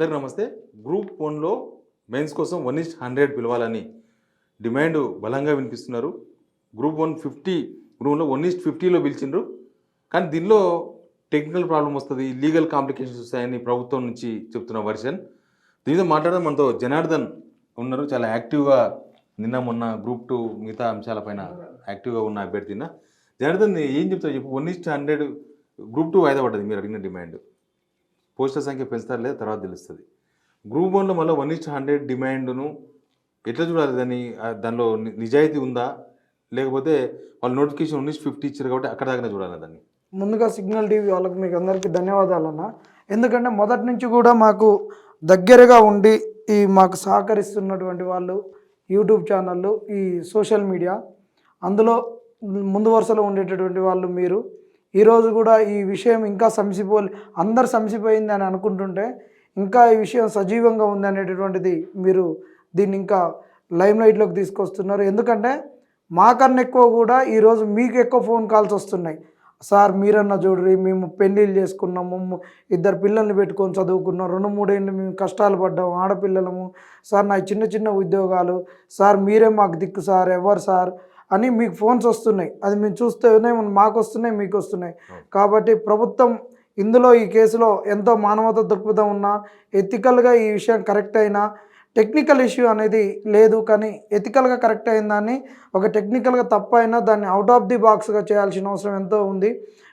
అందరికీ నమస్తే. గ్రూప్ వన్లో మెయిన్స్ కోసం వన్ ఇస్ట్ హండ్రెడ్ పిలవాలని డిమాండ్ బలంగా వినిపిస్తున్నారు. గ్రూప్ వన్ ఫిఫ్టీ గ్రూప్లో వన్ ఇస్ట్ ఫిఫ్టీలో పిలిచిండ్రు. కానీ దీనిలో టెక్నికల్ ప్రాబ్లం వస్తుంది లీగల్ కాంప్లికేషన్స్ వస్తాయని ప్రభుత్వం నుంచి చెప్తున్న వర్షన్ దీని మీద మాట్లాడడం మనతో జనార్దన్ ఉన్నారు. చాలా యాక్టివ్గా నిన్న మొన్న గ్రూప్ టూ మిగతా అంశాలపైన యాక్టివ్గా ఉన్న అభ్యర్థిన. జనార్దన్ ఏం చెప్తావు చెప్పు? One is to hundred group two వాయిదా పడ్డది మీరు అడిగిన డిమాండ్ పోస్టర్ సంఖ్య పెంచుతారు లేదా తర్వాత తెలుస్తుంది. గ్రూప్ వన్లో మళ్ళీ వన్ ఇస్ట్ హండ్రెడ్ డిమాండ్ను ఎట్లా చూడాలి దాన్ని? దానిలో ని- నిజాయితీ ఉందా? లేకపోతే వాళ్ళు నోటిఫికేషన్ వన్ ఇస్ట్ ఫిఫ్టీ ఇచ్చారు కాబట్టి అక్కడ దాకా చూడాలి దాన్ని? ముందుగా సిగ్నల్ టీవీ వాళ్ళకి మీకు అందరికీ ధన్యవాదాలన్న ఎందుకంటే మొదటి నుంచి కూడా మాకు దగ్గరగా ఉండి ఈ మాకు సహకరిస్తున్నటువంటి వాళ్ళు యూట్యూబ్ ఛానళ్ళు ఈ సోషల్ మీడియా అందులో ముందు వరుసలో ఉండేటటువంటి వాళ్ళు మీరు ఈరోజు కూడా ఈ విషయం ఇంకా సంసిపో అందరు సంసిపోయింది అని అనుకుంటుంటే ఇంకా ఈ విషయం సజీవంగా ఉంది అనేటటువంటిది మీరు దీన్ని ఇంకా లైమ్ లైట్లోకి తీసుకొస్తున్నారు. ఎందుకంటే మాకన్నా ఎక్కువ కూడా ఈరోజు మీకు ఎక్కువ ఫోన్ కాల్స్ వస్తున్నాయి. సార్ మీరన్నా చూడరి మేము పెళ్ళిళ్ళు చేసుకున్నాము ఇద్దరు పిల్లల్ని పెట్టుకొని చదువుకున్నాం రెండు మూడేళ్ళు మేము కష్టాలు పడ్డాము ఆడపిల్లలము. సార్ నా చిన్న చిన్న ఉద్యోగాలు. సార్ మీరే మాకు దిక్కు సార్ ఎవరు సార్? అని మీకు ఫోన్స్ వస్తున్నాయి. అది మేము చూస్తేనే మాకు వస్తున్నాయి మీకు వస్తున్నాయి. కాబట్టి ప్రభుత్వం ఇందులో ఈ కేసులో ఎంతో మానవత దృక్పథం ఉన్నా ఎథికల్గా ఈ విషయం కరెక్ట్ అయినా టెక్నికల్ ఇష్యూ అనేది లేదు కానీ ఎథికల్గా కరెక్ట్ అయిన దాన్ని ఒక టెక్నికల్గా తప్పు అయినా దాన్ని అవుట్ ఆఫ్ ది బాక్స్గా చేయాల్సిన అవసరం ఎంతో ఉంది.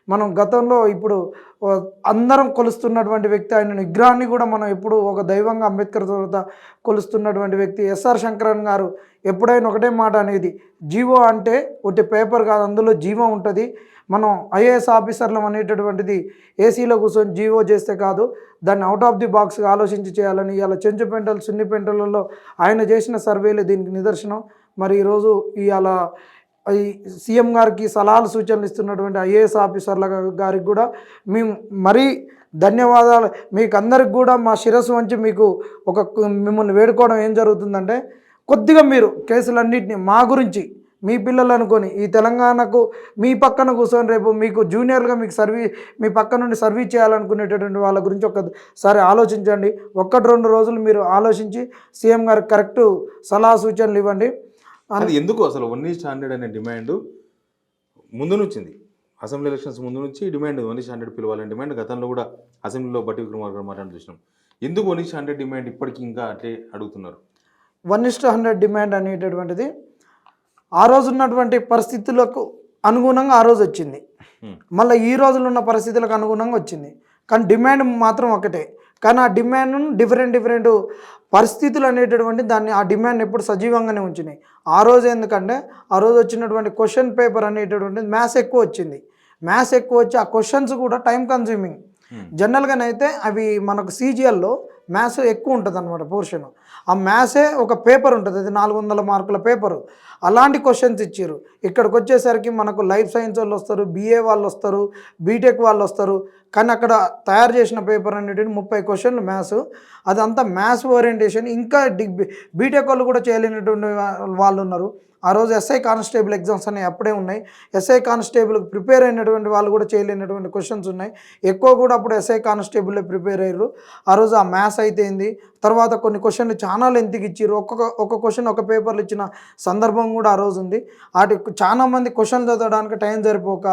మనం గతంలో ఇప్పుడు అందరం కొలుస్తున్నటువంటి వ్యక్తి ఆయన విగ్రహాన్ని కూడా మనం ఎప్పుడు ఒక దైవంగా అంబేద్కర్ తర్వాత కొలుస్తున్నటువంటి వ్యక్తి ఎస్ఆర్ శంకరన్ గారు ఎప్పుడైనా ఒకటే మాట అనేది జీవో అంటే ఒకటి పేపర్ కాదు అందులో జీవం ఉంటుంది. మనం ఐఏఎస్ ఆఫీసర్లం అనేటటువంటిది ఏసీలో కూర్చొని జీవో చేస్తే కాదు దాన్ని అవుట్ ఆఫ్ ది బాక్స్గా ఆలోచించి చేయాలని ఇలా సున్ని పెంటలలో ఆయన చేసిన సర్వేలు దీనికి నిదర్శనం. మరి ఈరోజు ఇలా సీఎం గారికి సలహాలు సూచనలు ఇస్తున్నటువంటి ఐఏఎస్ ఆఫీసర్ల గారికి కూడా మేము మరీ ధన్యవాదాలు. మీకు అందరికి కూడా మా శిరస్సు వంచి మీకు ఒక మిమ్మల్ని వేడుకోవడం ఏం జరుగుతుందంటే కొద్దిగా మీరు కేసులన్నింటినీ మా గురించి మీ పిల్లలు అనుకొని ఈ తెలంగాణకు మీ పక్కన కూర్చొని రేపు మీకు జూనియర్గా మీకు సర్వీస్ మీ పక్క నుండి సర్వీస్ చేయాలనుకునేటటువంటి వాళ్ళ గురించి ఒకసారి ఆలోచించండి. ఒక్కటి రెండు రోజులు మీరు ఆలోచించి సీఎం గారికి కరెక్ట్ సలహా సూచనలు ఇవ్వండి. అది ఎందుకు అసలు వన్ ఈస్ట్ హండ్రెడ్ అనే డిమాండ్ ముందు నుంచింది? అసెంబ్లీ ఎలక్షన్స్ ముందు నుంచి demand one is to hundred పిలవాలని demand గతంలో కూడా అసెంబ్లీలో బట్టి విక్రమార్ గారు మాట్లాడి చూసినాం. ఎందుకు వన్ ఈస్ట్ హండ్రెడ్ డిమాండ్ ఇప్పటికీ ఇంకా అట్లే అడుగుతున్నారు? వన్ ఇస్ట్ హండ్రెడ్ డిమాండ్ అనేటటువంటిది ఆ రోజు ఉన్నటువంటి పరిస్థితులకు అనుగుణంగా ఆ రోజు వచ్చింది. మళ్ళీ ఈ రోజులు ఉన్న పరిస్థితులకు అనుగుణంగా వచ్చింది. కానీ డిమాండ్ మాత్రం ఒకటే. కానీ ఆ డిమాండ్ డిఫరెంట్ డిఫరెంట్ పరిస్థితులు అనేటటువంటి దాన్ని ఆ డిమాండ్ ఎప్పుడు సజీవంగానే ఉంచినాయి. ఆ రోజు ఎందుకంటే ఆ రోజు వచ్చినటువంటి క్వశ్చన్ పేపర్ అనేటటువంటిది మ్యాథ్స్ ఎక్కువ వచ్చింది. మ్యాథ్స్ ఎక్కువ వచ్చి ఆ క్వశ్చన్స్ కూడా టైం కన్జ్యూమింగ్. జనరల్గానైతే అవి మనకు సీజీఎల్లో మ్యాథ్స్ ఎక్కువ ఉంటుంది అనమాట పోర్షన్ ఆ మ్యాథ్సే ఒక పేపర్ ఉంటుంది అది నాలుగు వందల మార్కుల పేపరు అలాంటి క్వశ్చన్స్ ఇచ్చారు. ఇక్కడికి వచ్చేసరికి మనకు లైఫ్ సైన్స్ వాళ్ళు వస్తారు బీఏ వాళ్ళు వస్తారు బీటెక్ వాళ్ళు వస్తారు. కానీ అక్కడ తయారు చేసిన పేపర్ అనేటివి ముప్పై క్వశ్చన్లు మ్యాథ్స్. అదంతా మ్యాథ్స్ ఓరియంటేషన్ ఇంకా డి బీటెక్ వాళ్ళు కూడా చేయలేనటువంటి వాళ్ళు ఉన్నారు. ఆ రోజు ఎస్ఐ కానిస్టేబుల్ ఎగ్జామ్స్ అనేవి అప్పుడే ఉన్నాయి. ఎస్ఐ కానిస్టేబుల్ ప్రిపేర్ అయినటువంటి వాళ్ళు కూడా చేయలేనటువంటి క్వశ్చన్స్ ఉన్నాయి. ఎక్కువ కూడా అప్పుడు ఎస్ఐ కానిస్టేబుల్ ప్రిపేర్ అయ్యారు. ఆ రోజు ఆ మ్యాథ్స్ అయితే ఏంది తర్వాత కొన్ని క్వశ్చన్లు చాలా లెంత్కి ఇచ్చారు ఒక్కొక్క ఒక క్వశ్చన్ ఒక పేపర్లు ఇచ్చిన సందర్భం కూడా ఆ రోజు ఉంది. వాటి చాలా మంది క్వశ్చన్లు చదవడానికి టైం సరిపోక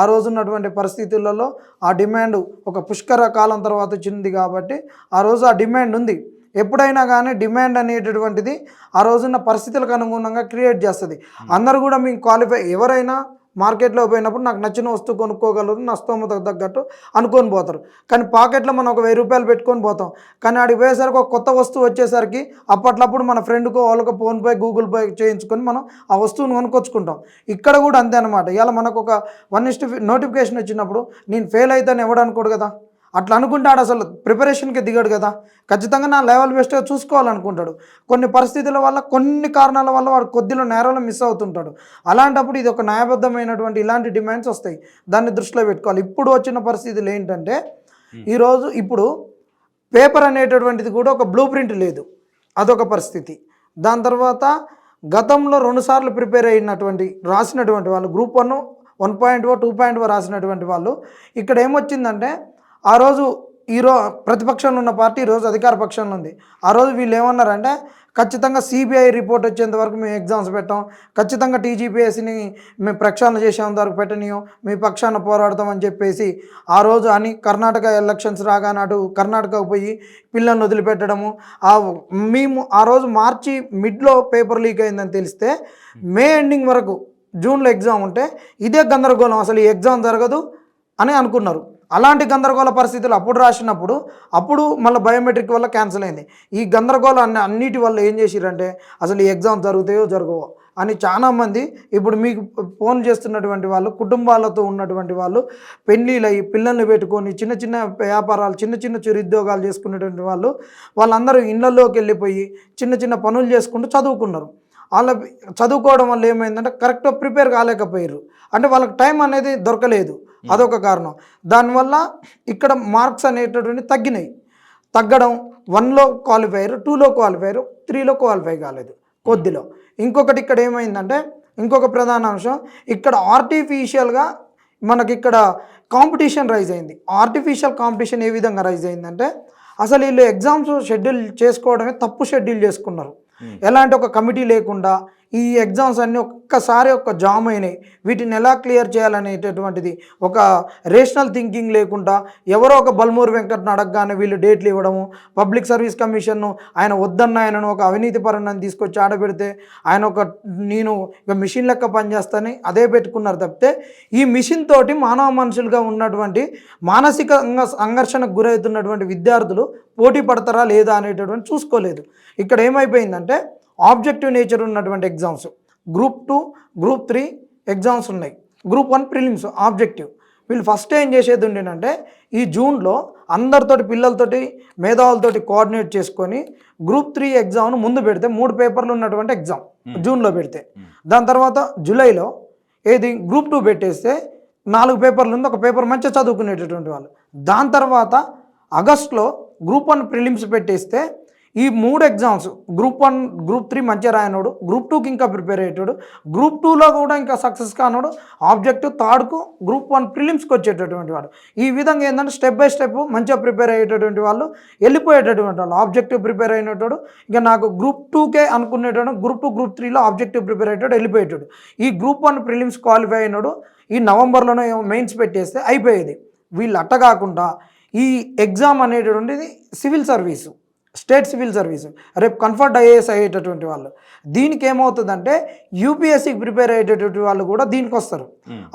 ఆ రోజు ఉన్నటువంటి పరిస్థితులలో ఆ డిమాండ్ ఒక పుష్కర కాలం తర్వాత వచ్చింది కాబట్టి ఆ రోజు ఆ డిమాండ్ ఉంది. ఎప్పుడైనా కానీ డిమాండ్ అనేటటువంటిది ఆ రోజున్న పరిస్థితులకు అనుగుణంగా క్రియేట్ చేస్తుంది. అందరూ కూడా మీకు క్వాలిఫై ఎవరైనా మార్కెట్లో పోయినప్పుడు నాకు నచ్చిన వస్తువు కొనుక్కోగలరు నా స్తోమత తగ్గట్టు అనుకొని పోతారు. కానీ పాకెట్లో మనం ఒక వెయ్యి రూపాయలు పెట్టుకొని పోతాం. కానీ ఆడికి పోయేసరికి ఒక కొత్త వస్తువు వచ్చేసరికి అప్పట్లప్పుడు మన ఫ్రెండ్కో వాళ్ళకో ఫోన్పే గూగుల్ పే చేయించుకొని మనం ఆ వస్తువును కొనుక్కొచ్చుకుంటాం. ఇక్కడ కూడా అంతే అనమాట ఇలా మనకు ఒక వన్ ఇస్ట్ నోటిఫికేషన్ వచ్చినప్పుడు నేను ఫెయిల్ అవుతాను ఎవడనుకోడు కదా? అట్లా అనుకుంటాడు అసలు. ప్రిపరేషన్కి దిగాడు కదా. ఖచ్చితంగా నా లెవెల్ బెస్ట్గా చూసుకోవాలనుకుంటాడు. కొన్ని పరిస్థితుల వల్ల కొన్ని కారణాల వల్ల వాడు కొద్దిలో నేరాలు మిస్ అవుతుంటాడు. అలాంటప్పుడు ఇది ఒక న్యాయబద్ధమైనటువంటి ఇలాంటి డిమాండ్స్ వస్తాయి. దాన్ని దృష్టిలో పెట్టుకోవాలి. ఇప్పుడు వచ్చిన పరిస్థితులు ఏంటంటే ఈరోజు ఇప్పుడు పేపర్ అనేటటువంటిది కూడా ఒక బ్లూ ప్రింట్ లేదు. అదొక పరిస్థితి. దాని తర్వాత గతంలో రెండుసార్లు ప్రిపేర్ అయినటువంటి రాసినటువంటి వాళ్ళు group one one point o two point o రాసినటువంటి వాళ్ళు ఇక్కడ ఏమొచ్చిందంటే ఆ రోజు ఈరో ప్రతిపక్షంలో ఉన్న పార్టీ ఈరోజు అధికార పక్షంలో ఉంది. ఆ రోజు వీళ్ళు ఏమన్నారంటే ఖచ్చితంగా సిబిఐ రిపోర్ట్ వచ్చేంత వరకు మేము ఎగ్జామ్స్ పెట్టాం. ఖచ్చితంగా టీజీపీఎస్సిని మేము ప్రక్షాళన చేసేంత వరకు పెట్టనీయం మీ పక్షాన పోరాడతామని చెప్పేసి ఆ రోజు అని కర్ణాటక ఎలక్షన్స్ రాగానే అటు కర్ణాటకకు పోయి పిల్లల్ని వదిలిపెట్టడము. ఆ మేము ఆ రోజు మార్చి మిడ్లో పేపర్ లీక్ అయిందని తెలిస్తే మే ఎండింగ్ వరకు జూన్లో ఎగ్జామ్ ఉంటే ఇదే గందరగోళం. అసలు ఈ ఎగ్జామ్ జరగదు అని అనుకున్నారు. అలాంటి గందరగోళ పరిస్థితులు అప్పుడు రాసినప్పుడు అప్పుడు మళ్ళీ బయోమెట్రిక్ వల్ల క్యాన్సిల్ అయింది. ఈ గందరగోళం అన్ని అన్నిటి వల్ల ఏం చేసిరంటే అసలు ఈ ఎగ్జామ్ జరుగుతాయో జరగవో అని చాలామంది ఇప్పుడు మీకు ఫోన్ చేస్తున్నటువంటి వాళ్ళు కుటుంబాలతో ఉన్నటువంటి వాళ్ళు పెళ్ళిళ్ళు అయ్యి పిల్లల్ని పెట్టుకొని చిన్న చిన్న వ్యాపారాలు చిన్న చిన్న చిరుద్యోగాలు చేసుకునేటువంటి వాళ్ళు వాళ్ళందరూ ఇళ్ళల్లోకి వెళ్ళిపోయి చిన్న చిన్న పనులు చేసుకుంటూ చదువుకున్నారు. వాళ్ళ చదువుకోవడం వల్ల ఏమైందంటే కరెక్ట్గా ప్రిపేర్ కాలేకపోయారు అంటే వాళ్ళకి టైం అనేది దొరకలేదు. అదొక కారణం. దానివల్ల ఇక్కడ మార్క్స్ అనేటటువంటి తగ్గినాయి. తగ్గడం వన్లో క్వాలిఫై అయ్యారు టూలో క్వాలిఫై అయ్యారు త్రీలో క్వాలిఫై కాలేదు కొద్దిలో. ఇంకొకటి ఇక్కడ ఏమైందంటే ఇంకొక ప్రధాన అంశం ఇక్కడ ఆర్టిఫిషియల్గా మనకి ఇక్కడ కాంపిటీషన్ రైజ్ అయింది. ఆర్టిఫిషియల్ కాంపిటీషన్ ఏ విధంగా రైజ్ అయిందంటే అసలు వీళ్ళు ఎగ్జామ్స్ షెడ్యూల్ చేసుకోవడమే తప్పు షెడ్యూల్ చేసుకున్నారు. ఎలాంటి ఒక కమిటీ లేకుండా ఈ ఎగ్జామ్స్ అన్నీ ఒక్కసారి ఒక జామ్ అయినాయి. వీటిని ఎలా క్లియర్ చేయాలనేటటువంటిది ఒక రేషనల్ థింకింగ్ లేకుండా ఎవరో ఒక బల్మూరు వెంకట్ను అడగగానే వీళ్ళు డేట్లు ఇవ్వడము పబ్లిక్ సర్వీస్ కమిషన్ను ఆయన వద్దన్న ఆయనను ఒక అవినీతి పరణాన్ని తీసుకొచ్చి ఆడబెడితే ఆయన ఒక నేను ఇక మిషన్ లెక్క పనిచేస్తానని అదే పెట్టుకున్నారు తప్పితే ఈ మిషన్ తోటి మానవ మనుషులుగా ఉన్నటువంటి మానసిక సంఘర్షణకు గురవుతున్నటువంటి విద్యార్థులు పోటీ పడతారా లేదా అనేటటువంటి చూసుకోలేదు. ఇక్కడ ఏమైపోయిందంటే ఆబ్జెక్టివ్ నేచర్ ఉన్నటువంటి exams. Group two group three exams ఉన్నాయి. Group one prelims objective. వీళ్ళు ఫస్ట్ ఏం చేసేది ఉండేనంటే ఈ జూన్లో అందరితోటి పిల్లలతోటి మేధావులతోటి కోఆర్డినేట్ చేసుకొని గ్రూప్ త్రీ ఎగ్జామ్ను ముందు పెడితే మూడు పేపర్లు ఉన్నటువంటి ఎగ్జామ్ జూన్లో పెడితే. దాని తర్వాత జూలైలో ఏది గ్రూప్ టూ పెట్టేస్తే నాలుగు పేపర్లు ఉంది ఒక పేపర్ మంచిగా చదువుకునేటటువంటి వాళ్ళు. దాని తర్వాత ఆగస్ట్లో గ్రూప్ వన్ ప్రిలిమ్స్ పెట్టేస్తే ఈ మూడు exams group one group three మంచిగా రాయనోడు గ్రూప్ టూకి ఇంకా ప్రిపేర్ అయ్యేటోడు గ్రూప్ టూలో కూడా ఇంకా సక్సెస్ కానోడు ఆబ్జెక్టివ్ థర్డ్కు గ్రూప్ వన్ ప్రిలిమ్స్కి వచ్చేటటువంటి వాడు. ఈ విధంగా ఏంటంటే స్టెప్ బై స్టెప్ మంచిగా ప్రిపేర్ అయ్యేటటువంటి వాళ్ళు వెళ్ళిపోయేటటువంటి వాళ్ళు. ఆబ్జెక్టివ్ ప్రిపేర్ అయినటోడు ఇక నాకు గ్రూప్ టూకే అనుకునేటోడు గ్రూప్ టూ గ్రూప్ త్రీలో ఆబ్జెక్టివ్ ప్రిపేర్ అయ్యేటోడు వెళ్ళిపోయేటోడు. ఈ గ్రూప్ వన్ ప్రిలిమ్స్ క్వాలిఫై అయినోడు ఈ నవంబర్లోనే మెయిన్స్ పెట్టేస్తే అయిపోయేది. వీళ్ళు అట్ట కాకుండా ఈ ఎగ్జామ్ అనేటటువంటిది civil service state civil service రేపు కన్ఫర్ట్ ఐఏఎస్ అయ్యేటటువంటి వాళ్ళు. దీనికి ఏమవుతుందంటే యూపీఎస్సీకి ప్రిపేర్ అయ్యేటటువంటి వాళ్ళు కూడా దీనికి వస్తారు.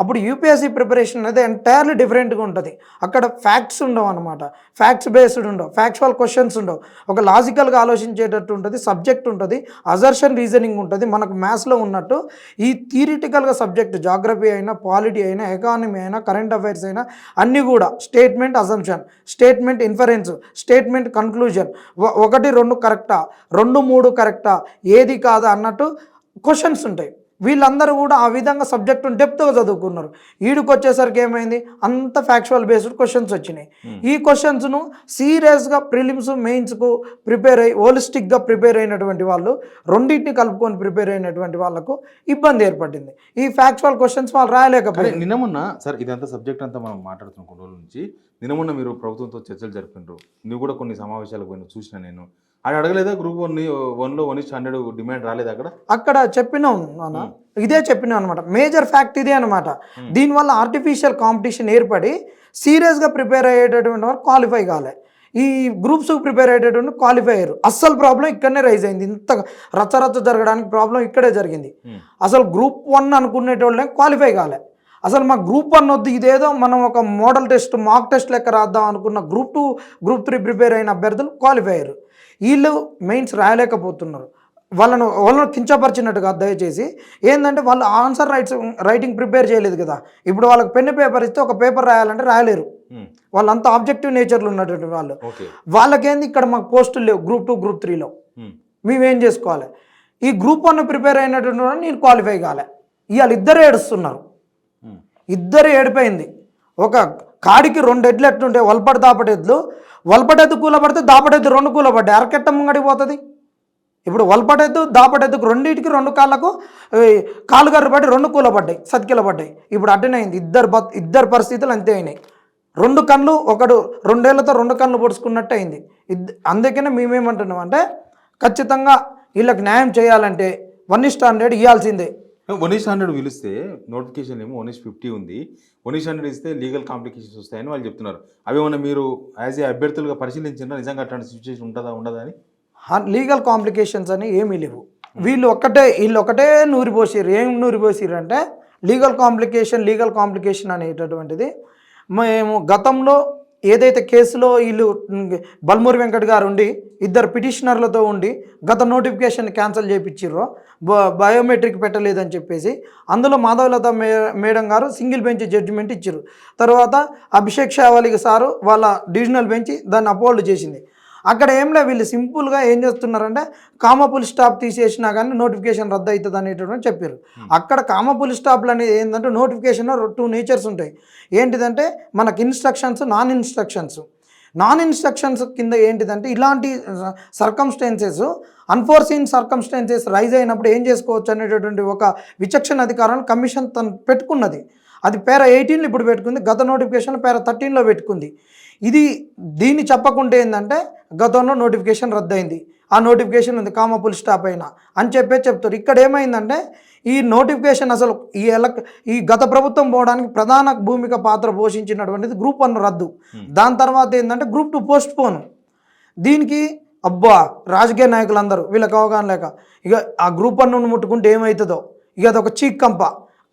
అప్పుడు యూపీఎస్సీ ప్రిపరేషన్ అనేది ఎంటైర్లీ డిఫరెంట్గా ఉంటుంది. అక్కడ ఫ్యాక్ట్స్ ఉండవు అనమాట ఫ్యాక్ట్స్ బేస్డ్ ఉండవు. ఫ్యాక్చువల్ క్వశ్చన్స్ ఉండవు. ఒక లాజికల్గా ఆలోచించేటట్టు ఉంటుంది సబ్జెక్ట్ ఉంటుంది అజర్షన్ రీజనింగ్ ఉంటుంది మనకు మ్యాథ్స్లో ఉన్నట్టు ఈ థియరిటికల్గా సబ్జెక్ట్ జాగ్రఫీ అయినా పాలిటీ అయినా ఎకానమీ అయినా కరెంట్ అఫైర్స్ అయినా అన్నీ కూడా statement assumption statement inference statement conclusion ఒకటి రెండు కరెక్టా? రెండు మూడు కరెక్టా? ఏది కాదా అన్నట్టు క్వశ్చన్స్ ఉంటాయి. వీళ్ళందరూ కూడా ఆ విధంగా సబ్జెక్టును డెప్త్గా చదువుకున్నారు. వీడికి వచ్చేసరికి ఏమైంది? అంత ఫ్యాక్చువల్ బేస్డ్ క్వశ్చన్స్ వచ్చినాయి. ఈ క్వశ్చన్స్ను సీరియస్గా ప్రిలిమ్స్ మెయిన్స్కు ప్రిపేర్ అయ్యి హోలిస్టిక్గా ప్రిపేర్ అయినటువంటి వాళ్ళు రెండింటిని కలుపుకొని ప్రిపేర్ అయినటువంటి వాళ్ళకు ఇబ్బంది ఏర్పడింది. ఈ ఫ్యాక్చువల్ క్వశ్చన్స్ వాళ్ళు అదే రాయలేకపోయారు నిన్న మొన్న సార్ ఇదంతా సబ్జెక్ట్ అంతా మనం మాట్లాడుతున్న కొన్ని రోజుల నుంచి నిన్న మొన్న మీరు ప్రభుత్వంతో చర్చలు జరిపినారు. నువ్వు కూడా కొన్ని సమావేశాలకు పోయిన చూసిన నేను. అది అడగలేదా గ్రూప్ వన్ వన్లో వన్ ఇస్ హండ్రెడ్ డిమాండ్ రాలేదు అక్కడ? అక్కడ చెప్పినాం నాన్న. ఇదే చెప్పినాం అనమాట మేజర్ ఫ్యాక్ట్ ఇదే అనమాట దీనివల్ల ఆర్టిఫిషియల్ కాంపిటీషన్ ఏర్పడి సీరియస్గా ప్రిపేర్ అయ్యేటటువంటి వారు క్వాలిఫై కాలే. ఈ గ్రూప్స్ ప్రిపేర్ అయ్యేటటువంటి క్వాలిఫై అయ్యారు. అస్సలు ప్రాబ్లం ఇక్కడనే రైజ్ అయింది. ఇంత రచ్చరచ్చ జరగడానికి ప్రాబ్లం ఇక్కడే జరిగింది. అసలు గ్రూప్ వన్ అనుకునేటోళ్ళే క్వాలిఫై కాలే. అసలు మా గ్రూప్ వన్ వద్దు ఇదేదో మనం ఒక మోడల్ టెస్ట్ మాక్ టెస్ట్ లెక్క రాద్దాం అనుకున్న group two group three prepare అయిన అభ్యర్థులు క్వాలిఫై అయ్యారు వీళ్ళు మెయిన్స్ రాయలేకపోతున్నారు. వాళ్ళను వాళ్ళను కించపరిచినట్టు కాదు దయచేసి. ఏంటంటే వాళ్ళు ఆన్సర్ రైట్స్ రైటింగ్ ప్రిపేర్ చేయలేదు కదా. ఇప్పుడు వాళ్ళకి పెన్ను పేపర్ ఇస్తే ఒక పేపర్ రాయాలంటే రాయలేరు. వాళ్ళంతా ఆబ్జెక్టివ్ నేచర్లు ఉన్నటువంటి వాళ్ళు. వాళ్ళకేంది ఇక్కడ మాకు పోస్టులు లేవు గ్రూప్ టూ గ్రూప్ త్రీలో. మేమేం. చేసుకోవాలి? ఈ గ్రూప్ వన్ ప్రిపేర్ అయినటువంటి నేను క్వాలిఫై కాలే. ఇవాళ ఇద్దరు ఏడుస్తున్నారు. ఇద్దరు ఏడిపోయింది. ఒక కాడికి రెండు ఎడ్లు ఎట్లుంటే వల్పడి దాపటి ఎద్దులు వల్పటెద్దు కూలబడితే దాపటెద్దు రెండు కూలబడ్డాయి. అరకెట్ట ముంగడికి పోతుంది. ఇప్పుడు వల్పటెద్దు దాపటెద్దుకు రెండింటికి రెండు కాళ్ళకు ఈ, కాలు గర్రు పడి రెండు కూలబడ్డాయి సతికిల పడ్డాయి. ఇప్పుడు అడ్డనైంది అయింది. ఇద్దరు బత్ ఇద్దరు పరిస్థితులు అంతే అయినాయి. రెండు కళ్ళు ఒకడు రెండేళ్ళతో రెండు కళ్ళు పొడుచుకున్నట్టు అయింది. ఇద్- అందుకనే మేమేమంటున్నాం అంటే ఖచ్చితంగా వీళ్ళకి న్యాయం చేయాలంటే వన్ ఇస్ట్ హండ్రెడ్ ఇవ్వాల్సిందే వన్ ఇస్ హండ్రెడ్ పిలిస్తే నోటిఫికేషన్ ఏమో వన్ ఇస్ ఫిఫ్టీ ఉంది. వన్ ఇస్ హండ్రెడ్ ఇస్తే లీగల్ కాంప్లికేషన్స్ వస్తాయని వాళ్ళు చెప్తున్నారు. అవి ఏమన్నా మీరు యాజ్ ఏ అభ్యర్థులుగా పరిశీలించినా నిజంగా అట్లాంటి సిచ్యువేషన్ ఉంటుందా ఉండదా అని? లీగల్ కాంప్లికేషన్స్ అని ఏమీ లేవు. వీళ్ళు ఒక్కటే వీళ్ళు ఒకటే నూరిపోసిర్రు. ఏం నూరిపోసిర్రు అంటే లీగల్ కాంప్లికేషన్ లీగల్ కాంప్లికేషన్ అనేటటువంటిది. మేము గతంలో ఏదైతే కేసులో వీళ్ళు బల్మూరి వెంకట్ గారు ఉండి ఇద్దరు పిటిషనర్లతో ఉండి గత నోటిఫికేషన్ క్యాన్సిల్ చేయించిర్రో బయోమెట్రిక్ పెట్టలేదని చెప్పేసి అందులో మాధవలత మే మేడం గారు సింగిల్ బెంచ్ జడ్జిమెంట్ ఇచ్చారు తర్వాత అభిషేక్ షావలి సారు వాళ్ళ డివిజనల్ బెంచ్ దాన్ని అపోల్డ్ చేసింది. అక్కడ ఏం లే వీళ్ళు సింపుల్గా ఏం చేస్తున్నారంటే కామపుల్ స్టాప్ తీసేసినా కానీ నోటిఫికేషన్ రద్దు అవుతుంది అనేటువంటి చెప్పారు అక్కడ కామపుల్ స్టాప్లు అనేది ఏంటంటే నోటిఫికేషన్ టూ నేచర్స్ ఉంటాయి. ఏంటిదంటే మనకి instructions non instructions non instructions కింద ఏంటిదంటే ఇలాంటి సర్కమ్స్టెన్సెస్ అన్ఫోర్సీన్ సర్కమ్స్టెన్సెస్ రైజ్ అయినప్పుడు ఏం చేసుకోవచ్చు అనేటటువంటి ఒక విచక్షణ అధికారాన్ని కమిషన్ తను పెట్టుకున్నది. అది పేర ఎయిటీన్లో ఇప్పుడు పెట్టుకుంది గత నోటిఫికేషన్ పేర థర్టీన్లో పెట్టుకుంది. ఇది దీన్ని చెప్పకుంటే ఏంటంటే గతంలో నోటిఫికేషన్ రద్దయింది. ఆ నోటిఫికేషన్ ఉంది కామ పుల్ స్టాప్ అయినా. అని చెప్పే చెప్తారు. ఇక్కడ ఏమైందంటే ఈ నోటిఫికేషన్ అసలు ఈ ఎలక్ ఈ గత ప్రభుత్వం పోవడానికి ప్రధాన భూమిక పాత్ర పోషించినటువంటిది గ్రూప్ వన్ రద్దు. దాని తర్వాత ఏంటంటే గ్రూప్ టూ పోస్ట్ పోను. దీనికి అబ్బా రాజకీయ నాయకులందరూ వీళ్ళకి అవగాహన లేక ఇక ఆ గ్రూప్ వన్ ముట్టుకుంటే ఏమవుతుందో ఇక అదొక చీక్ కంప.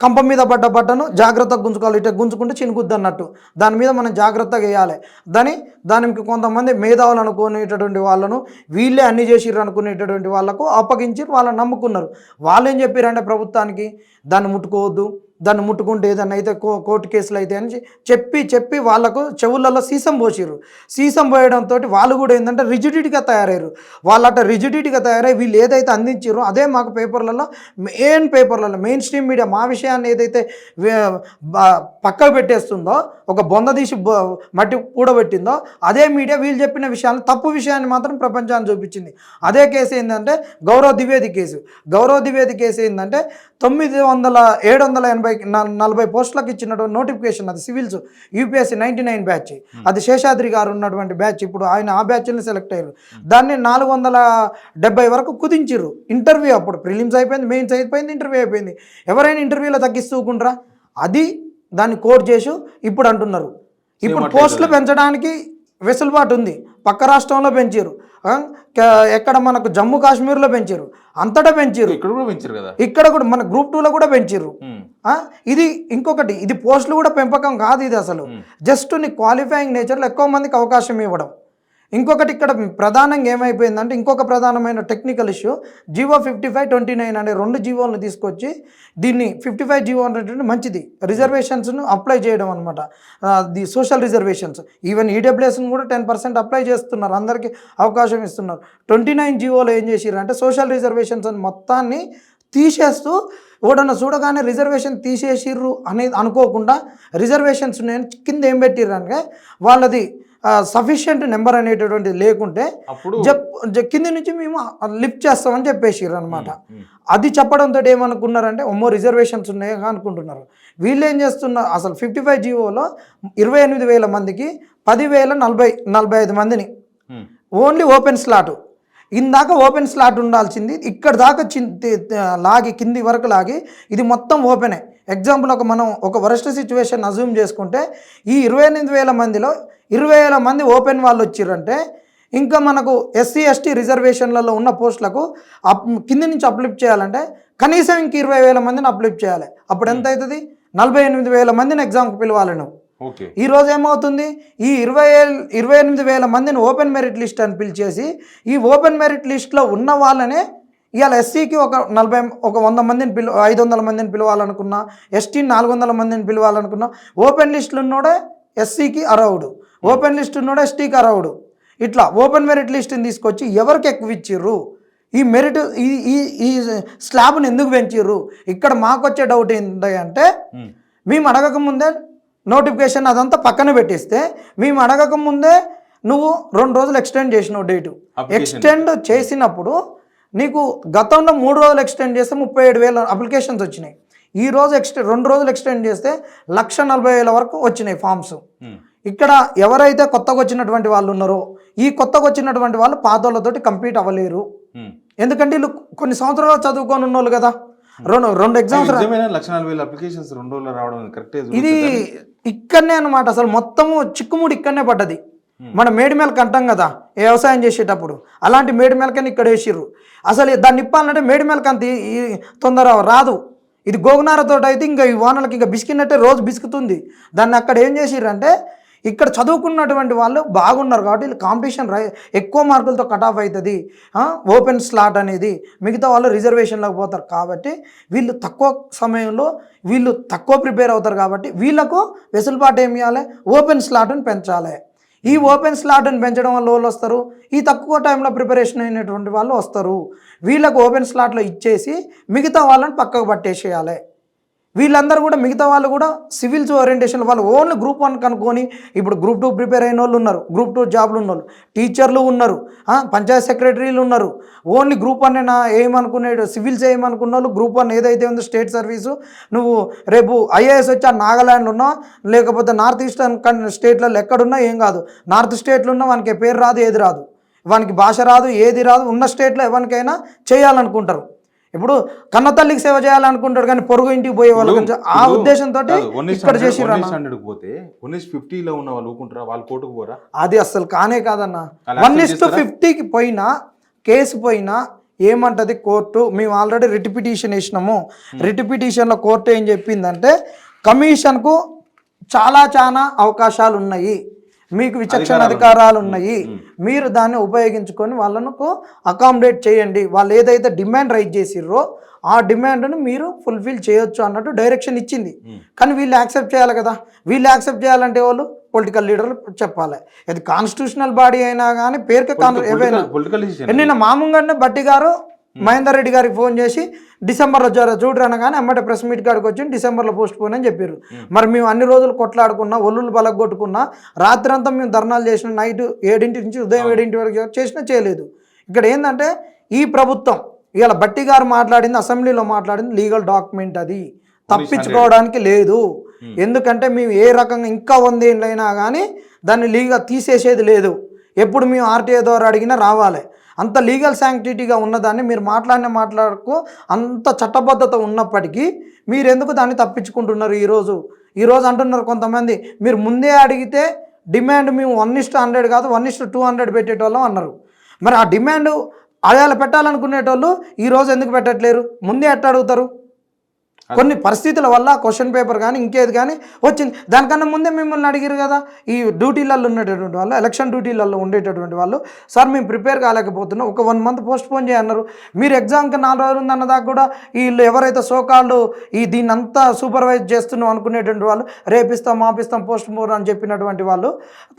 కంప మీద పడ్డ బట్టను జాగ్రత్తగా గుంజుకోవాలి. ఇట్లా గుంజుకుంటే చినుకుద్ది అన్నట్టు. దాని మీద మనం జాగ్రత్తగా వేయాలి. దాని దానికి కొంతమంది మేధావులు అనుకునేటటువంటి వాళ్ళను వీళ్ళే అన్ని చేసిర్రు అనుకునేటటువంటి వాళ్ళకు అప్పగించి వాళ్ళని నమ్ముకున్నారు. వాళ్ళు ఏం చెప్పారంటే ప్రభుత్వానికి? దాన్ని ముట్టుకోవద్దు. దాన్ని ముట్టుకుంటే ఏదన్నా అయితే కో కోర్టు కేసులు అయితే అని చెప్పి చెప్పి వాళ్ళకు చెవులలో సీసం పోసిర్రు. సీసం పోయడంతో వాళ్ళు కూడా ఏంటంటే రిజిడిటీగా తయారయ్యారు. వాళ్ళు అట్లా రిజిడిటీగా తయారై వీళ్ళు ఏదైతే అందించారో అదే మాకు పేపర్లలో మెయిన్ పేపర్లలో మెయిన్ స్ట్రీమ్ మీడియా మా విషయాన్ని ఏదైతే పక్కకు పెట్టేస్తుందో ఒక బొంద తీసి మట్టి కూడబెట్టిందో అదే మీడియా వీళ్ళు చెప్పిన విషయాన్ని తప్పు విషయాన్ని మాత్రం ప్రపంచాన్ని చూపించింది. అదే కేసు ఏంటంటే గౌరవ ద్వివేది కేసు. గౌరవ ద్వివేది కేసు ఏంటంటే తొమ్మిది వందల ఏడు వందల ఎనభై న- నలభై పోస్టులకు ఇచ్చినటువంటి నోటిఫికేషన్ అది civils UPSC ninety nine batch. అది శేషాద్రి గారు ఉన్నటువంటి బ్యాచ్ ఇప్పుడు ఆయన ఆ బ్యాచ్ని సెలెక్ట్ అయ్యారు. దాన్ని నాలుగు వందల డెబ్బై వరకు కుదించిర్రు. ఇంటర్వ్యూ అప్పుడు ప్రిలిమ్స్ అయిపోయింది మెయిన్స్ అయిపోయింది ఇంటర్వ్యూ అయిపోయింది. ఎవరైనా ఇంటర్వ్యూలో తగ్గిస్తూకుంటారా అది దాన్ని కోట్ చేసి ఇప్పుడు అంటున్నారు. ఇప్పుడు పోస్టులు పెంచడానికి వెసులుబాటు ఉంది. పక్క రాష్ట్రంలో పెంచారు ఎక్కడ మనకు జమ్మూ కాశ్మీర్లో పెంచారు అంతటా పెంచారు ఇక్కడ కూడా పెంచారు కదా? ఇక్కడ కూడా మన గ్రూప్ టూలో కూడా పెంచారు ఇది ఇంకొకటి ఇది పోస్టులు కూడా పెంపకం కాదు ఇది అసలు. జస్ట్ నీ క్వాలిఫైయింగ్ నేచర్లో ఎక్కువ మందికి అవకాశం ఇవ్వడం. ఇంకొకటి ఇక్కడ ప్రధానంగా ఏమైపోయిందంటే ఇంకొక ప్రధానమైన technical issue GO fifty five twenty nine అనే రెండు జీవోలను తీసుకొచ్చి దీన్ని ఫిఫ్టీ ఫైవ్ జీవో అనేటువంటి మంచిది. రిజర్వేషన్స్ను అప్లై చేయడం అనమాట ది సోషల్ రిజర్వేషన్స్ ఈవెన్ ఈడబ్ల్యూఎస్ని కూడా టెన్ పర్సెంట్ అప్లై చేస్తున్నారు. అందరికీ అవకాశం ఇస్తున్నారు. ట్వంటీ నైన్ జీవోలో ఏం చేసిర్రు అంటే సోషల్ రిజర్వేషన్స్ అని మొత్తాన్ని తీసేస్తూ ఓడన్న చూడగానే రిజర్వేషన్ తీసేసిర్రు అనేది అనుకోకుండా రిజర్వేషన్స్ నేను కింద ఏం పెట్టిర్రు అంటే వాళ్ళది సఫిషియంట్ నెంబర్ అనేటటువంటిది లేకుంటే కింది నుంచి మేము లిఫ్ట్ చేస్తామని చెప్పేసిర్రు అనమాట. అది చెప్పడంతో ఏమనుకున్నారంటే ఒమ్మో రిజర్వేషన్స్ ఉన్నాయి? అనుకుంటున్నారు. వీళ్ళు ఏం చేస్తున్నారు అసలు ఫిఫ్టీ ఫైవ్ జీవోలో ఇరవై ఎనిమిది వేల మందికి పదివేల నలభై నలభై ఐదు మందిని. Only open slot. ఇందాక ఓపెన్ స్లాట్ ఉండాల్సింది ఇక్కడ దాకా లాగి కింది వరకు లాగి ఇది మొత్తం ఓపెనే. ఎగ్జాంపుల్ ఒక మనం ఒక వరస్ట్ సిచ్యువేషన్ అజ్యూమ్ చేసుకుంటే ఈ ఇరవై ఎనిమిది వేల మందిలో ఇరవై వేల మంది ఓపెన్ వాళ్ళు వచ్చిర్రంటే ఇంకా మనకు ఎస్సీ ఎస్టీ రిజర్వేషన్లలో ఉన్న పోస్టులకు అప్ కింది నుంచి అప్లిఫ్ట్ చేయాలంటే కనీసం ఇంక ఇరవై వేల మందిని అప్లిఫ్ట్ చేయాలి. అప్పుడు ఎంత అవుతుంది నలభై ఎనిమిది వేల మందిని ఎగ్జామ్కి పిలవాలి నువ్వు ఓకే. ఈ రోజు ఏమవుతుంది? ఈ ఇరవై ఇరవై ఎనిమిది వేల మందిని ఓపెన్ మెరిట్ లిస్ట్ అని పిలిచేసి ఈ ఓపెన్ మెరిట్ లిస్ట్లో ఉన్న వాళ్ళనే ఇవాళ ఎస్సీకి ఒక నలభై ఒక వంద మందిని పిలు ఐదు వందల మందిని పిలవాలనుకున్నా ఎస్టీ నాలుగు వందల మందిని పిలవాలనుకున్నా ఓపెన్ లిస్టులు ఉన్నోడే ఎస్సీకి అరవుడు ఓపెన్ లిస్ట్ ఉన్నోడే ఎస్టీకి అరవుడు ఇట్లా ఓపెన్ మెరిట్ లిస్ట్ని తీసుకొచ్చి ఎవరికి ఎక్కువ ఇచ్చిర్రు ఈ మెరిట్ ఈ ఈ ఈ స్లాబ్ని ఎందుకు పెంచిర్రు ఇక్కడ మాకు వచ్చే డౌట్ ఏంటి అంటే ఉమ్. మేము అడగక ముందే నోటిఫికేషన్ అదంతా పక్కన పెట్టేస్తే మేము అడగక ముందే నువ్వు రెండు రోజులు ఎక్స్టెండ్ చేసినావు డేటు. ఎక్స్టెండ్ చేసినప్పుడు నీకు గతంలో మూడు రోజులు ఎక్స్టెండ్ చేస్తే ముప్పై ఏడు వేల అప్లికేషన్స్ వచ్చినాయి. ఈ రోజు ఎక్స్టెండ్ రెండు రోజులు ఎక్స్టెండ్ చేస్తే లక్ష నలభై వేల వరకు వచ్చినాయి ఫామ్స్ ఉమ్. ఇక్కడ ఎవరైతే కొత్తగా వచ్చినటువంటి వాళ్ళు ఉన్నారో ఈ కొత్తగా వచ్చినటువంటి వాళ్ళు పాత వాళ్ళతోటి కంపీట్ అవ్వలేరు. ఉమ్. ఎందుకంటే వీళ్ళు కొన్ని సంవత్సరాలు చదువుకొని ఉన్నోళ్ళు కదా. రెండు రెండు ఎగ్జామ్స్ అప్లికేషన్స్ రెండు రావడం ఇది ఇక్కడనే అన్నమాట. అసలు మొత్తము చిక్కుముడి ఇక్కడనే పడ్డది. Hmm. Hmm. మన మేడిమేలకు అంటాం కదా వ్యవసాయం చేసేటప్పుడు అలాంటి మేడిమేలకని ఇక్కడ వేసిర్రు. అసలు దాన్ని మేడి మేడిమేలకు అంత ఈ- తొందర రాదు. ఇది గోగునారతో అయితే ఇంకా ఈ వానలకి ఇంకా బిసికినట్టే రోజు బిసుకుతుంది. దాన్ని అక్కడ ఏం చేసిర్రంటే ఇక్కడ చదువుకున్నటువంటి వాళ్ళు బాగున్నారు కాబట్టి వీళ్ళు కాంపిటీషన్ రై ఎక్కువ మార్కులతో కట్ ఆఫ్ అవుతుంది ఓపెన్ స్లాట్ అనేది మిగతా వాళ్ళు రిజర్వేషన్లోకి పోతారు కాబట్టి వీళ్ళు తక్కువ సమయంలో వీళ్ళు తక్కువ ప్రిపేర్ అవుతారు కాబట్టి వీళ్ళకు వెసులుబాటు ఏమి ఇవ్వాలి ఓపెన్ స్లాట్ని పెంచాలి. ఈ ఓపెన్ స్లాట్ని పెంచడం వల్ల వాళ్ళు వస్తారు? ఈ తక్కువ టైంలో ప్రిపరేషన్ అయినటువంటి వాళ్ళు వస్తారు. వీళ్ళకు ఓపెన్ స్లాట్లో ఇచ్చేసి మిగతా వాళ్ళని పక్కకు పట్టేసేయాలి. వీళ్ళందరూ కూడా మిగతా వాళ్ళు కూడా సివిల్స్ ఓరియంటేషన్ వాళ్ళు ఓన్లీ గ్రూప్ వన్ కనుక్కొని ఇప్పుడు గ్రూప్ టూ ప్రిపేర్ అయిన వాళ్ళు ఉన్నారు గ్రూప్ టూ జాబ్లు ఉన్న వాళ్ళు టీచర్లు ఉన్నారు పంచాయత్ సెక్రటరీలు ఉన్నారు. ఓన్లీ గ్రూప్ వన్ నా ఏమనుకునే సివిల్స్ ఏమనుకున్న వాళ్ళు గ్రూప్ వన్ ఏదైతే ఉందో స్టేట్ సర్వీసు నువ్వు రేపు ఐఏఎస్ వచ్చి ఆ నాగాల్యాండ్లో ఉన్నా లేకపోతే నార్త్ ఈస్టర్న్ స్టేట్లలో ఎక్కడున్నా ఏం కాదు. నార్త్ స్టేట్లో ఉన్నా వానికి ఏ పేరు రాదు ఏది రాదు. వానికి భాష రాదు ఏది రాదు ఉన్న స్టేట్లో ఎవరికైనా చేయాలనుకుంటారు. ఇప్పుడు కన్న తల్లికి సేవ చేయాలనుకుంటాడు కానీ పొరుగు ఇంటికి పోయే వాళ్ళ ఆ ఉద్దేశంతో ఇక్కడ పోతే వన్ ఇస్ ఫిఫ్టీలో ఉన్న వాళ్ళు ఊకుంటారా? వాళ్ళు కోర్టుకు పోరా? అది అసలు కానే కాదన్న. One is to? ఫిఫ్టీకి పోయినా కేసు పోయినా ఏమంటది కోర్టు? మేము ఆల్రెడీ రిట్ పిటిషన్ వేసినాము. రిట్ పిటిషన్లో కోర్టు ఏం చెప్పిందంటే కమిషన్కు చాలా చాలా అవకాశాలు ఉన్నాయి మీకు విచక్షణ అధికారాలు ఉన్నాయి. మీరు దాన్ని ఉపయోగించుకొని వాళ్ళకు అకామిడేట్ చేయండి. వాళ్ళు ఏదైతే డిమాండ్ రైజ్ చేసిర్రో ఆ డిమాండ్ను మీరు ఫుల్ఫిల్ చేయొచ్చు అన్నట్టు డైరెక్షన్ ఇచ్చింది. కానీ వీళ్ళు యాక్సెప్ట్ చేయాలి కదా. వీళ్ళు యాక్సెప్ట్ చేయాలంటే వాళ్ళు పొలిటికల్ లీడర్లు చెప్పాలి. ఇది కాన్స్టిట్యూషనల్ బాడీ అయినా కానీ పేరుకే కాన్ ఏవైనా నిన్న మామూలుగానే బట్టి గారు మహేందర్ రెడ్డి గారికి ఫోన్ చేసి డిసెంబర్లో జర చూడరు అనగానే అమ్మటే ప్రెస్ మీట్ కాడికి వచ్చి డిసెంబర్లో పోస్ట్ పోన్ అని చెప్పారు మరి మేము అన్ని రోజులు కొట్లాడుకున్నా ఒల్లులు బలగొట్టుకున్నా రాత్రంతా మేము ధర్నాలు చేసిన నైట్ ఏడింటి నుంచి ఉదయం ఏడింటి వరకు చేసినా చేయలేదు. ఇక్కడ ఏంటంటే ఈ ప్రభుత్వం ఇవాళ బట్టి గారు మాట్లాడింది అసెంబ్లీలో మాట్లాడింది లీగల్ డాక్యుమెంట్ అది. తప్పించుకోవడానికి లేదు. ఎందుకంటే మేము ఏ రకంగా ఇంకా వందేళ్ళైనా కానీ దాన్ని లీగల్ తీసేసేది లేదు. ఎప్పుడు మేము ఆర్టీఐ ద్వారా అడిగినా రావాలి. అంత లీగల్ శాంక్టిటీగా ఉన్నదాన్ని మీరు మాట్లాడిన మాట్లాడకు అంత చట్టబద్ధత ఉన్నప్పటికీ మీరు ఎందుకు దాన్ని తప్పించుకుంటున్నారు ఈరోజు? ఈరోజు అంటున్నారు కొంతమంది మీరు ముందే అడిగితే డిమాండ్ మేము వన్ ఇస్ట్ హండ్రెడ్ కాదు one is to two hundred పెట్టేటోళ్ళం అన్నారు. మరి ఆ డిమాండ్ అయాల పెట్టాలనుకునేటోళ్ళు ఈరోజు ఎందుకు పెట్టట్లేరు? ముందే ఎట్ట అడుగుతారు? కొన్ని పరిస్థితుల వల్ల క్వశ్చన్ పేపర్ కానీ ఇంకేది కానీ వచ్చింది. దానికన్నా ముందే మిమ్మల్ని అడిగారు కదా ఈ డ్యూటీలలో ఉండేటటువంటి వాళ్ళు ఎలక్షన్ డ్యూటీలలో ఉండేటటువంటి వాళ్ళు సార్ మేము ప్రిపేర్ కాలేకపోతున్నాం ఒక వన్ మంత్ పోస్ట్ పోన్ చేయన్నారు. మీరు ఎగ్జామ్కి నాలుగు రోజులు ఉందన్న దాకా కూడా వీళ్ళు ఎవరైతే సోకాళ్ళు ఈ దీన్ని అంతా సూపర్వైజ్ చేస్తున్నాం అనుకునేటువంటి వాళ్ళు రేపిస్తాం మాపిస్తాం పోస్ట్ పోన్ అని చెప్పినటువంటి వాళ్ళు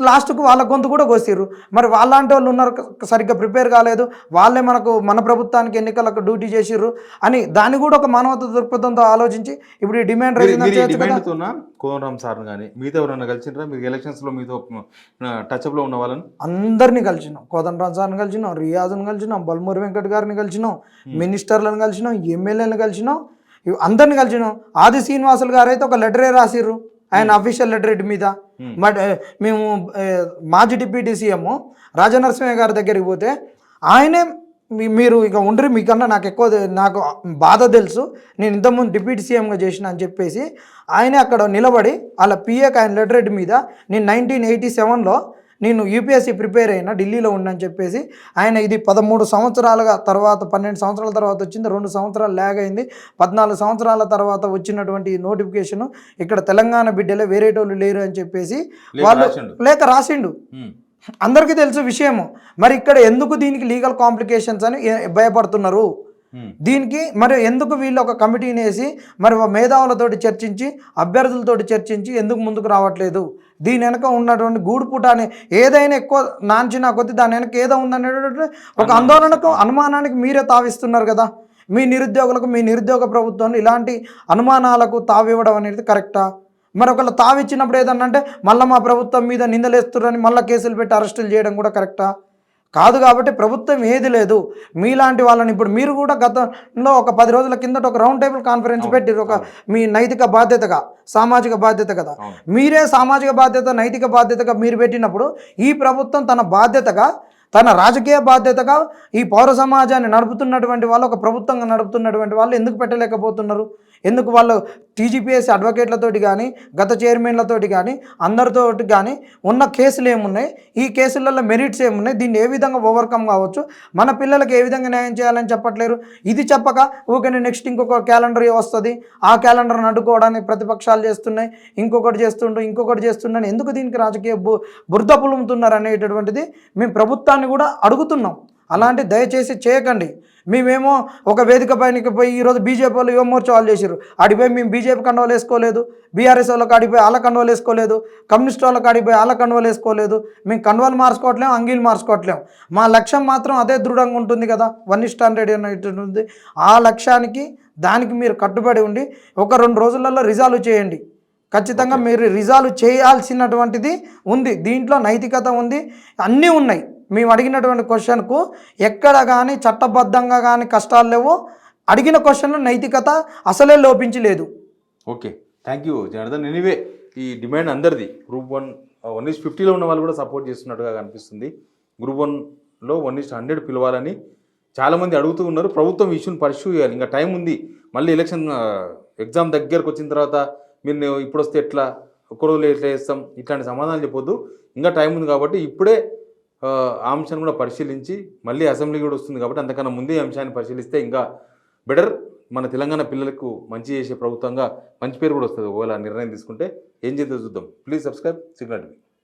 లాస్ట్కు వాళ్ళ గొంతు కూడా కోసిర్రు. మరి వాళ్ళంటి వాళ్ళు ఉన్నారు సరిగ్గా ప్రిపేర్ కాలేదు వాళ్ళే మనకు మన ప్రభుత్వానికి ఎన్నికలకు డ్యూటీ చేసిర్రు అని దాన్ని కూడా ఒక మానవత దృక్పథంతో ఆలోచించి ఇప్పుడు ఈ డిమాండ్ కోనరామ్ సార్ కానీ మిగతా ఎవరైనా కలిసిండ్రా? మీరు ఎలక్షన్స్లో మీతో టచ్ అప్లో ఉన్న వాళ్ళని? అందరినీ కలిసినాం. కోదండ రాజాని కలిసినాం రియాజ్ని కలిసినాం బల్మూరి వెంకట్ గారిని కలిసినాం మినిస్టర్లను కలిసినాం ఎమ్మెల్యేలను కలిసినాం అందరిని కలిసినాం. ఆది శ్రీనివాసులు గారు అయితే ఒక లెటరే రాసిర్రు? ఆయన అఫీషియల్ లెటర్ మీద. బట్ మేము మాజీ డిప్యూటీ సీఎం రాజనరసింహ గారి దగ్గరికి పోతే ఆయనే మీరు ఇక ఉండరు మీకన్నా నాకు ఎక్కువ నాకు బాధ తెలుసు నేను ఇంతకుముందు డిప్యూటీ సీఎంగా చేసిన అని చెప్పేసి ఆయనే అక్కడ నిలబడి వాళ్ళ పిఏకి ఆయన లెటర్ మీద నేను నైన్టీన్ ఎయిటీ సెవెన్లో నేను యూపీఎస్సీ ప్రిపేర్ అయినా ఢిల్లీలో ఉండని చెప్పేసి ఆయన ఇది పదమూడు సంవత్సరాలుగా తర్వాత పన్నెండు సంవత్సరాల తర్వాత వచ్చింది రెండు సంవత్సరాలు ల్యాగ్ అయింది పద్నాలుగు సంవత్సరాల తర్వాత వచ్చినటువంటి నోటిఫికేషన్ ఇక్కడ తెలంగాణ బిడ్డలే వేరేటోళ్ళు లేరు అని చెప్పేసి వాళ్ళు. లేక రాసిండు. అందరికీ తెలుసు విషయము. మరి ఇక్కడ ఎందుకు దీనికి లీగల్ కాంప్లికేషన్స్ అని భయపడుతున్నారు. దీనికి మరి ఎందుకు వీళ్ళు ఒక కమిటీని వేసి మరి మేధావులతోటి చర్చించి అభ్యర్థులతోటి చర్చించి ఎందుకు ముందుకు రావట్లేదు? దీని వెనక ఉన్నటువంటి గూడుపుట అని ఏదైనా ఎక్కువ నాంచిన కొద్ది దాని వెనక ఏదో ఉందనేటువంటి ఒక ఆందోళనకు అనుమానానికి మీరే తావిస్తున్నారు కదా. మీ నిరుద్యోగులకు మీ నిరుద్యోగ ప్రభుత్వం ఇలాంటి అనుమానాలకు తావివ్వడం అనేది కరెక్టా? మరి ఒకళ్ళు తావిచ్చినప్పుడు ఏదన్నా అంటే మళ్ళీ మా ప్రభుత్వం మీద నిందలేస్తున్నారని మళ్ళీ కేసులు పెట్టి అరెస్టులు చేయడం కూడా కరెక్టా? కాదు కాబట్టి ప్రభుత్వం ఏది లేదు. మీలాంటి వాళ్ళని ఇప్పుడు మీరు కూడా గతంలో ఒక పది రోజుల కిందట ఒక రౌండ్ టేబుల్ కాన్ఫరెన్స్ పెట్టి ఒక. మీ నైతిక బాధ్యతగా సామాజిక బాధ్యత కదా. మీరే సామాజిక బాధ్యత నైతిక బాధ్యతగా మీరు పెట్టినప్పుడు ఈ ప్రభుత్వం తన బాధ్యతగా తన రాజకీయ బాధ్యతగా ఈ పౌర సమాజాన్ని నడుపుతున్నటువంటి వాళ్ళు ఒక ప్రభుత్వంగా నడుపుతున్నటువంటి వాళ్ళు ఎందుకు పెట్టలేకపోతున్నారు? ఎందుకు వాళ్ళు టీజీపీఎస్ అడ్వకేట్లతోటి కానీ గత చైర్మన్లతోటి కానీ అందరితోటి కానీ ఉన్న కేసులు ఏమున్నాయి? ఈ కేసులలో మెరిట్స్ ఏమున్నాయి? దీన్ని ఏ విధంగా ఓవర్కమ్ కావచ్చు? మన పిల్లలకి ఏ విధంగా న్యాయం చేయాలని చెప్పట్లేరు? ఇది చెప్పక ఓకే నెక్స్ట్ ఇంకొక క్యాలెండర్ వస్తుంది. ఆ క్యాలెండర్ని అడ్డుకోవడానికి ప్రతిపక్షాలు చేస్తున్నాయి. ఇంకొకటి చేస్తుండ్రు ఇంకొకటి చేస్తుండని ఎందుకు దీనికి రాజకీయ బు బురద పులుముతున్నారు అనేటటువంటిది మేము ప్రభుత్వాన్ని కూడా అడుగుతున్నాం. అలాంటి దయచేసి చేయకండి. మేమేమో ఒక వేదిక పైనకి పోయి ఈరోజు బీజేపీ వాళ్ళు యువమోర్చా వాళ్ళు చేసారు ఆడిపోయి మేము బీజేపీ కండువాలు వేసుకోలేదు. బీఆర్ఎస్ వాళ్ళకి ఆడిపోయి వాళ్ళ కండువాలు వేసుకోలేదు. కమ్యూనిస్ట్ వాళ్ళకి ఆడిపోయి వాళ్ళ కండువాలు వేసుకోలేదు. మేము కండువాలు మార్చుకోవట్లేము అంగీలు మార్చుకోవట్లేము మా లక్ష్యం మాత్రం అదే దృఢంగా ఉంటుంది కదా. వన్ ఇస్ట్ హండ్రెడ్ ఆ లక్ష్యానికి దానికి మీరు కట్టుబడి ఉండి ఒక రెండు రోజులలో రిజాల్వ్ చేయండి. ఖచ్చితంగా మీరు రిజాల్వ్ చేయాల్సినటువంటిది ఉంది. దీంట్లో నైతికత ఉంది. అన్నీ ఉన్నాయి. మేము అడిగినటువంటి క్వశ్చన్కు ఎక్కడ కానీ చట్టబద్ధంగా కానీ కష్టాలు లేవు. అడిగిన క్వశ్చన్లో నైతికత అసలే లోపించలేదు okay. Thank you Janardhan. Anyway ఈ డిమాండ్ అందరిది. గ్రూప్ వన్ వన్ ఇస్ ఫిఫ్టీలో ఉన్న వాళ్ళు కూడా సపోర్ట్ చేస్తున్నట్టుగా కనిపిస్తుంది. గ్రూప్ వన్లో వన్ ఇస్ హండ్రెడ్ పిలవాలని చాలామంది అడుగుతూ ఉన్నారు. ప్రభుత్వం ఇష్యూని పర్ష్యూ చేయాలి. ఇంకా టైం ఉంది. మళ్ళీ ఎలక్షన్ ఎగ్జామ్ దగ్గరకు వచ్చిన తర్వాత మీరు ఇప్పుడు వస్తే ఎట్లా? ఒక్కరోజు ఎట్లా చేస్తాం? ఇట్లాంటి సమాధానాలు చెప్పొద్దు. ఇంకా టైం ఉంది కాబట్టి ఇప్పుడే అంశాన్ని కూడా పరిశీలించి మళ్ళీ అసెంబ్లీ కూడా వస్తుంది కాబట్టి అంతకన్నా ముందే అంశాన్ని పరిశీలిస్తే ఇంకా బెటర్. మన తెలంగాణ పిల్లలకు మంచి చేసే ప్రభుత్వంగా మంచి పేరు కూడా వస్తుంది. ఒకవేళ నిర్ణయం తీసుకుంటే ఏం చేద్దో చూద్దాం. Please subscribe signal TV.